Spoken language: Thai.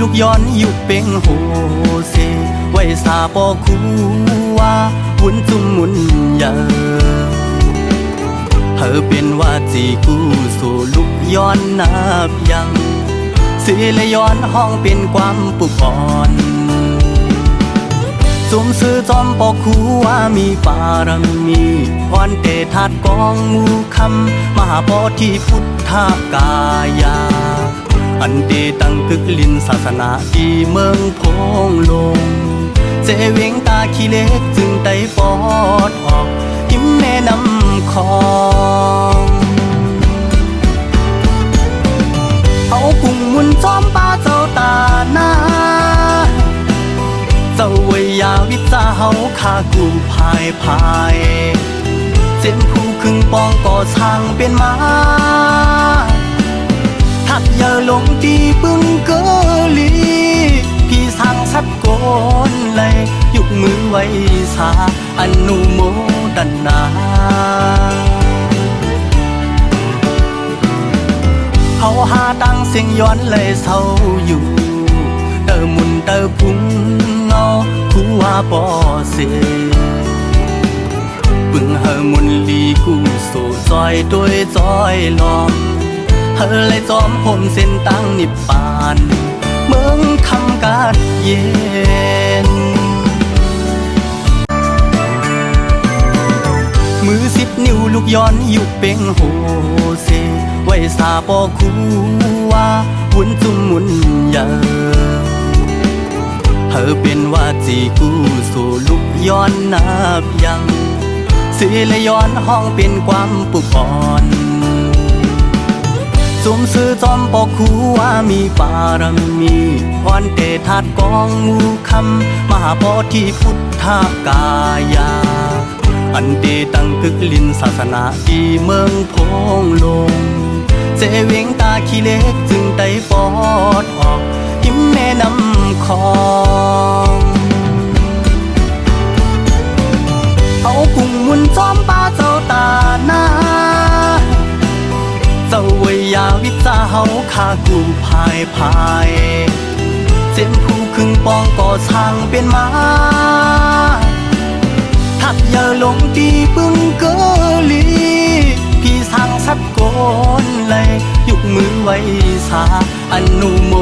ลูกย้อนยุคเป็งโฮเซไว้สาปอคูว่าวุนจุมมุนยอเธอเป็นว่าจีกูสู่ลูกย้อนนับยังสิเลยย้อนห้องเป็นความปุกอ่อนสมซื้อจอมปอกคูว่ามีปารมีพรเตทัดกองงูคำมหาโพธิพุทธกายา อันเดตั้งตึกลินศาสนาที่เมืองพงลงเจเวงตาขี้เล็กจึงไต่ปอดออกหิมแม่น้ำคองเอากุ้งมุนจอมปลาเจ้าตาหน้าเจ้าวยาวิจาเฮาข้ากูพายพายเจนผู้คึงปองก่อช่างเป็นมาักอย่าลงตีปึงเกอลีพี่สั่งสัดโกนเลยยกมือไว้สาอนุโมทนาเขาหาตังเสียงย้อนเลยเศร้าอยู่เตอมุนเตอพุงเงาคูว่าปอเสปึงเฮอมุนลีกูสู่ซอยด้วยจอยลอม เฮอเลยจอมผมเส้นตั้งนิบปาน เมืองคำกาดเย็น มือสิบนิ้วลูกย้อนยุคเป็งโฮเซ ไว้สาปอคูว่าวุนจุมมุนยอเธอเป็นว่าจีกูสู่ลูกย้อนนับยังสิเลยย้อนห้องเป็นความปุกอ่อน สวมซื้อจอมปอกคูว่ามีปารมีพรเตทัดกองงูคำมหาโพธิพุทธกายา อันเดตั้งตึกลินศาสนาที่เมืองพงลงเจเวงตาขี้เล็กจึงไต่ปอดออกหิมแม่น้ำคองเอากุ้งมุนจอมปา เฮาข้ากูภายภายเจมผู้ครึ่งปองก่อช่างเป็นมาทักอย่าลงตีปึงเกอลีพี่สั่งสับโกนเลยยกมือไว้สาอนุโม